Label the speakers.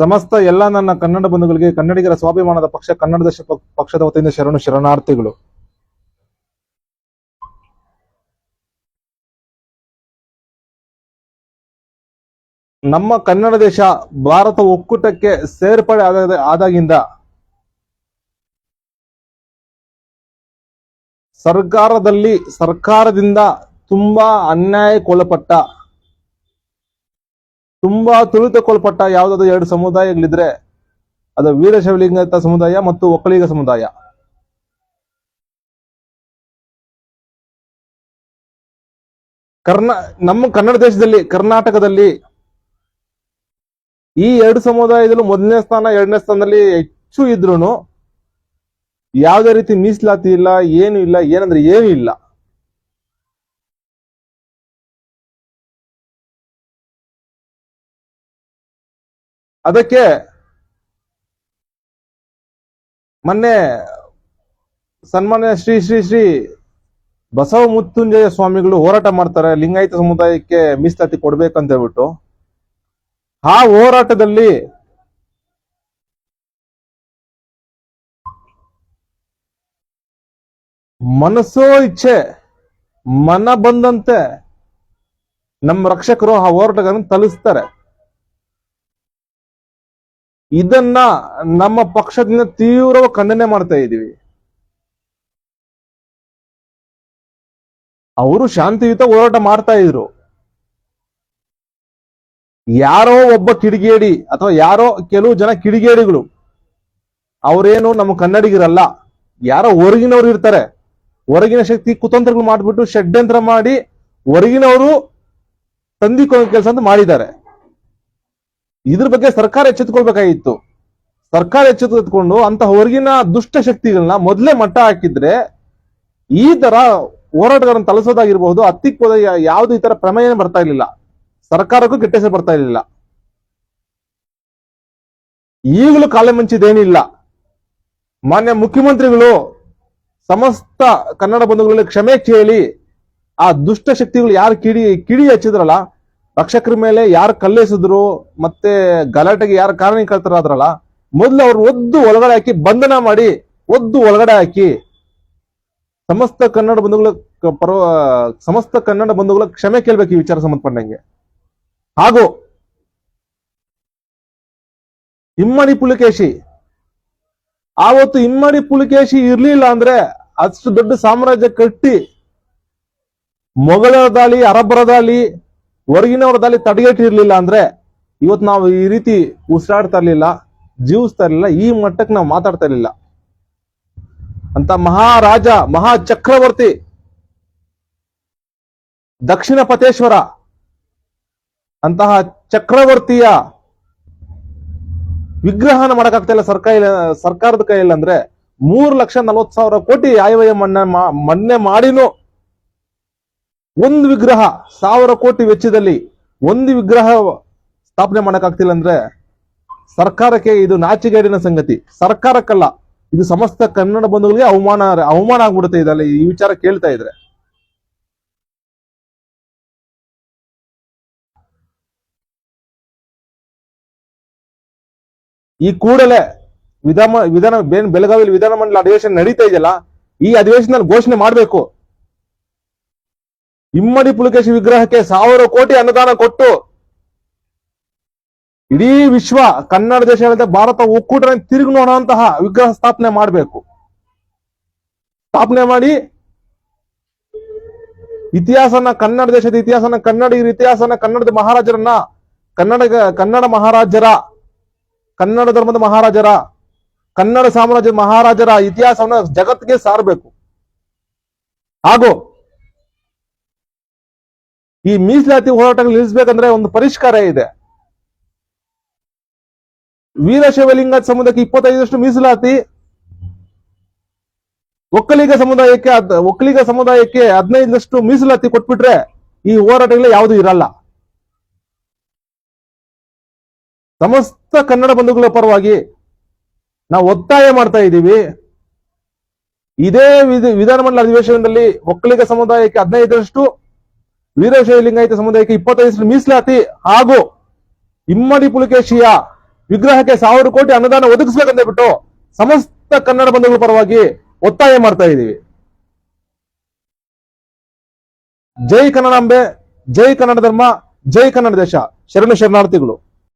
Speaker 1: ಸಮಸ್ತ ಎಲ್ಲ ನನ್ನ ಕನ್ನಡ ಬಂಧುಗಳಿಗೆ, ಕನ್ನಡಿಗರ ಸ್ವಾಭಿಮಾನದ ಪಕ್ಷ, ಕನ್ನಡದ ಪಕ್ಷದ ವತಿಯಿಂದ ಶರಣು ಶರಣಾರ್ಥಿಗಳು. ನಮ್ಮ ಕನ್ನಡ ದೇಶ ಭಾರತ ಒಕ್ಕೂಟಕ್ಕೆ ಸೇರ್ಪಡೆ ಆದ ಆದಾಗಿಂದ ಸರ್ಕಾರದಲ್ಲಿ ಸರ್ಕಾರದಿಂದ ತುಂಬಾ ಅನ್ಯಾಯಕ್ಕೊಳಪಟ್ಟ ತುಂಬಾ ತುಳಿತಕ್ಕೊಳ್ಪಟ್ಟ ಯಾವುದಾದ್ರು ಎರಡು ಸಮುದಾಯಗಳಿದ್ರೆ ಅದು ವೀರಶೈವಲಿಂಗತ ಸಮುದಾಯ ಮತ್ತು ಒಕ್ಕಲಿಗ ಸಮುದಾಯ. ಕರ್ನಾ, ನಮ್ಮ ಕನ್ನಡ ದೇಶದಲ್ಲಿ, ಕರ್ನಾಟಕದಲ್ಲಿ ಈ ಎರಡು ಸಮುದಾಯದಲ್ಲೂ ಮೊದಲನೇ ಸ್ಥಾನ, ಎರಡನೇ ಸ್ಥಾನದಲ್ಲಿ ಹೆಚ್ಚು ಇದ್ರು ಯಾವುದೇ ರೀತಿ ಮೀಸಲಾತಿ ಇಲ್ಲ, ಏನು ಇಲ್ಲ, ಏನಂದ್ರೆ ಏನು ಇಲ್ಲ. ಅದಕ್ಕೆ ಮೊನ್ನೆ ಸನ್ಮಾನ್ಯ ಶ್ರೀ ಶ್ರೀ ಶ್ರೀ ಬಸವ ಮುತ್ತುಂಜಯ ಸ್ವಾಮಿಗಳು ಹೋರಾಟ ಮಾಡ್ತಾರೆ, ಲಿಂಗಾಯತ ಸಮುದಾಯಕ್ಕೆ ಮೀಸಲಾತಿ ಕೊಡ್ಬೇಕಂತ ಹೇಳ್ಬಿಟ್ಟು ಆ ಹೋರಾಟದಲ್ಲಿ ಮನಸ್ಸೋ ಇಚ್ಛೆ, ಮನ ಬಂದಂತೆ ನಮ್ಮ ರಕ್ಷಕರು ಆ ಹೋರಾಟಗಾರನ್ನು ತಲಿಸ್ತಾರೆ. ಇದನ್ನ ನಮ್ಮ ಪಕ್ಷದಿಂದ ತೀವ್ರವಾಗಿ ಖಂಡನೆ ಮಾಡ್ತಾ ಇದ್ದೀವಿ. ಅವರು ಶಾಂತಿಯುತ ಹೋರಾಟ ಮಾಡ್ತಾ ಇದ್ರು. ಯಾರೋ ಒಬ್ಬ ಕಿಡಿಗೇಡಿ ಅಥವಾ ಯಾರೋ ಕೆಲವು ಜನ ಕಿಡಿಗೇಡಿಗಳು, ಅವರೇನು ನಮ್ಮ ಕನ್ನಡಿಗರಲ್ಲ, ಯಾರೋ ಹೊರಗಿನವ್ರು ಇರ್ತಾರೆ. ಹೊರಗಿನ ಶಕ್ತಿ ಕುತಂತ್ರಗಳು ಮಾಡಿಬಿಟ್ಟು ಷಡ್ಯಂತ್ರ ಮಾಡಿ ಹೊರಗಿನವರು ತಂದಿಕೊಳ್ಳೋ ಕೆಲಸ ಅಂತ ಮಾಡಿದ್ದಾರೆ. ಇದ್ರ ಬಗ್ಗೆ ಸರ್ಕಾರ ಎಚ್ಚೆತ್ಕೊಳ್ಬೇಕಾಗಿತ್ತು. ಸರ್ಕಾರ ಎಚ್ಚೆತ್ತುಕೊಂಡು ಅಂತ ಹೊರಗಿನ ದುಷ್ಟ ಶಕ್ತಿಗಳನ್ನ ಮೊದಲೇ ಮಟ್ಟ ಹಾಕಿದ್ರೆ ಈ ತರ ಹೋರಾಟಗಾರನ್ನು ತಲಸೋದಾಗಿರ್ಬಹುದು ಹತ್ತಿಕ್ಕೋದ ಯಾವ್ದು ಈ ತರ ಪ್ರಮೇಯ ಬರ್ತಾ ಇರ್ಲಿಲ್ಲ. ಸರ್ಕಾರಕ್ಕೂ ಕೆಟ್ಟ ಹೆಸರು ಬರ್ತಾ ಇರಲಿಲ್ಲ. ಈಗಲೂ ಕಾಲ ಮುಂಚಿದೇನಿಲ್ಲ. ಮಾನ್ಯ ಮುಖ್ಯಮಂತ್ರಿಗಳು ಸಮಸ್ತ ಕನ್ನಡ ಬಂಧುಗಳಲ್ಲಿ ಕ್ಷಮೆ ಕೇಳಿ ಆ ದುಷ್ಟ ಶಕ್ತಿಗಳು ಯಾರು ಕಿಡಿ ಕಿಡಿ ಹಚ್ಚಿದ್ರಲ್ಲ ರಕ್ಷಕರ ಮೇಲೆ ಯಾರು ಕಲ್ಲೆಸಿದ್ರು ಮತ್ತೆ ಗಲಾಟೆಗೆ ಯಾರು ಕಾರಣೀಕರ್ತರಾದ್ರಲ್ಲ ಮೊದಲು ಅವ್ರು ಒದ್ದು ಒಳಗಡೆ ಹಾಕಿ ಬಂಧನ ಮಾಡಿ, ಒದ್ದು ಒಳಗಡೆ ಹಾಕಿ ಸಮಸ್ತ ಕನ್ನಡ ಬಂಧುಗಳ ಪರ ಸಮಸ್ತ ಕನ್ನಡ ಬಂಧುಗಳ ಕ್ಷಮೆ ಕೇಳ್ಬೇಕು ಈ ವಿಚಾರ ಸಂಬಂಧಪಟ್ಟಂಗೆ. ಹಾಗೂ ಇಮ್ಮಡಿ ಪುಲಿಕೇಶಿ, ಆವತ್ತು ಇಮ್ಮಡಿ ಪುಲಿಕೇಶಿ ಇರ್ಲಿಲ್ಲ ಅಂದ್ರೆ ಅಷ್ಟು ದೊಡ್ಡ ಸಾಮ್ರಾಜ್ಯ ಕಟ್ಟಿ ಮೊಘಲರ ದಾಳಿ, ಅರಬ್ಬರ ದಾಳಿ ಹೊರಗಿನವರ ದಾಳಿ ತಡೆಗಟ್ಟಿರ್ಲಿಲ್ಲ ಅಂದ್ರೆ ಇವತ್ತು ನಾವು ಈ ರೀತಿ ಉಸಿರಾಡ್ತಾ ಇರ್ಲಿಲ್ಲ, ಜೀವಿಸ್ತಾ ಇರ್ಲಿಲ್ಲ, ಈ ಮಟ್ಟಕ್ಕೆ ನಾವು ಮಾತಾಡ್ತಾ ಇರ್ಲಿಲ್ಲ. ಅಂತ ಮಹಾರಾಜ, ಮಹಾ ಚಕ್ರವರ್ತಿ, ದಕ್ಷಿಣ ಪತೇಶ್ವರ ಅಂತಹ ಚಕ್ರವರ್ತಿಯ ವಿಗ್ರಹನ ಮಾಡಕ್ಕಾಗ್ತಾ ಇಲ್ಲ ಸರ್ಕಾರ, ಸರ್ಕಾರದ ಕೈಯಲ್ಲಿ ಅಂದ್ರೆ ಮೂರು ಲಕ್ಷ ನಲವತ್ತು ಸಾವಿರ ಕೋಟಿ ಆಯವ್ಯಯ ಮನ್ನಾ ಮಣ್ಣೆ ಮಾಡಿನೂ ಒಂದು ವಿಗ್ರಹ ಸಾವಿರ ಕೋಟಿ ವೆಚ್ಚದಲ್ಲಿ ಒಂದು ವಿಗ್ರಹ ಸ್ಥಾಪನೆ ಮಾಡಕ್ಕಾಗ್ತಿಲ್ಲ ಅಂದ್ರೆ ಸರ್ಕಾರಕ್ಕೆ ಇದು ನಾಚಿಗೇಡಿನ ಸಂಗತಿ. ಸರ್ಕಾರಕ್ಕಲ್ಲ, ಇದು ಸಮಸ್ತ ಕನ್ನಡ ಬಂಧುಗಳಿಗೆ ಅವಮಾನ ಅವಮಾನ ಆಗ್ಬಿಡುತ್ತೆ ಇದಲ್ಲ ಈ ವಿಚಾರ ಕೇಳ್ತಾ ಇದ್ರೆ. ಈ ಕೂಡಲೇ ವಿಧಾನ ವಿಧಾನ ಬೆಳಗಾವಿಯಲ್ಲಿ ವಿಧಾನ ಮಂಡಲ ಅಧಿವೇಶನ ನಡೀತಾ ಇದೆಯಲ್ಲ, ಈ ಅಧಿವೇಶನದಲ್ಲಿ ಘೋಷಣೆ ಮಾಡಬೇಕು. ಇಮ್ಮಡಿ ಪುಲಕೇಶಿ ವಿಗ್ರಹಕ್ಕೆ ಸಾವಿರ ಕೋಟಿ ಅನುದಾನ ಕೊಟ್ಟು ಇಡೀ ವಿಶ್ವ ಕನ್ನಡ ದೇಶ ಹೇಳಿದ ಭಾರತ ಒಕ್ಕೂಟನ ತಿರುಗಿ ನೋಡುವಂತಹ ವಿಗ್ರಹ ಸ್ಥಾಪನೆ ಮಾಡಬೇಕು. ಸ್ಥಾಪನೆ ಮಾಡಿ ಇತಿಹಾಸನ ಕನ್ನಡ ದೇಶದ ಇತಿಹಾಸನ ಕನ್ನಡಿಗರ ಇತಿಹಾಸನ ಕನ್ನಡದ ಮಹಾರಾಜರನ್ನ ಕನ್ನಡ ಕನ್ನಡ ಮಹಾರಾಜರ ಕನ್ನಡ ಧರ್ಮದ ಮಹಾರಾಜರ ಕನ್ನಡ ಸಾಮ್ರಾಜ್ಯದ ಮಹಾರಾಜರ ಇತಿಹಾಸವನ್ನ ಜಗತ್ತಿಗೆ ಸಾರಬೇಕು. ಹಾಗೂ ಈ ಮೀಸಲಾತಿ ಹೋರಾಟ ನಿಲ್ಲಿಸಬೇಕಂದ್ರೆ ಒಂದು ಪರಿಷ್ಕಾರ ಇದೆ. ವೀರಶೈವಲಿಂಗ ಸಮುದಾಯಕ್ಕೆ ಇಪ್ಪತ್ತೈದರಷ್ಟು ಮೀಸಲಾತಿ. ಒಕ್ಕಲಿಗ ಸಮುದಾಯಕ್ಕೆ ಒಕ್ಕಲಿಗ ಸಮುದಾಯಕ್ಕೆ ಹದಿನೈದರಷ್ಟು ಮೀಸಲಾತಿ ಕೊಟ್ಬಿಟ್ರೆ ಈ ಹೋರಾಟಗಳು ಯಾವುದು ಇರಲ್ಲ. ಸಮಸ್ತ ಕನ್ನಡ ಬಂಧುಗಳ ಪರವಾಗಿ ನಾವು ಒತ್ತಾಯ ಮಾಡ್ತಾ ಇದ್ದೀವಿ. ಇದೇ ವಿಧ- ವಿಧಾನಮಂಡಲ ಅಧಿವೇಶನದಲ್ಲಿ ಒಕ್ಕಲಿಗ ಸಮುದಾಯಕ್ಕೆ ಹದಿನೈದರಷ್ಟು ವೀರಶೈವ ಲಿಂಗಾಯತ ಸಮುದಾಯಕ್ಕೆ ಇಪ್ಪತ್ತೈದು ಮೀಸಲಾತಿ ಹಾಗೂ ಇಮ್ಮಡಿ ಪುಲಕೇಶಿಯ ವಿಗ್ರಹಕ್ಕೆ ಸಾವಿರ ಕೋಟಿ ಅನುದಾನ ಒದಗಿಸ್ಬೇಕಂತ ಬಿಟ್ಟು ಸಮಸ್ತ ಕನ್ನಡ ಬಂಧುಗಳ ಪರವಾಗಿ ಒತ್ತಾಯ ಮಾಡ್ತಾ ಇದ್ದೀವಿ. ಜೈ ಕನ್ನಡಾಂಬೆ, ಜೈ ಕನ್ನಡ ಧರ್ಮ, ಜೈ ಕನ್ನಡ ದೇಶ. ಶರಣ ಶರಣಾರ್ಥಿಗಳು.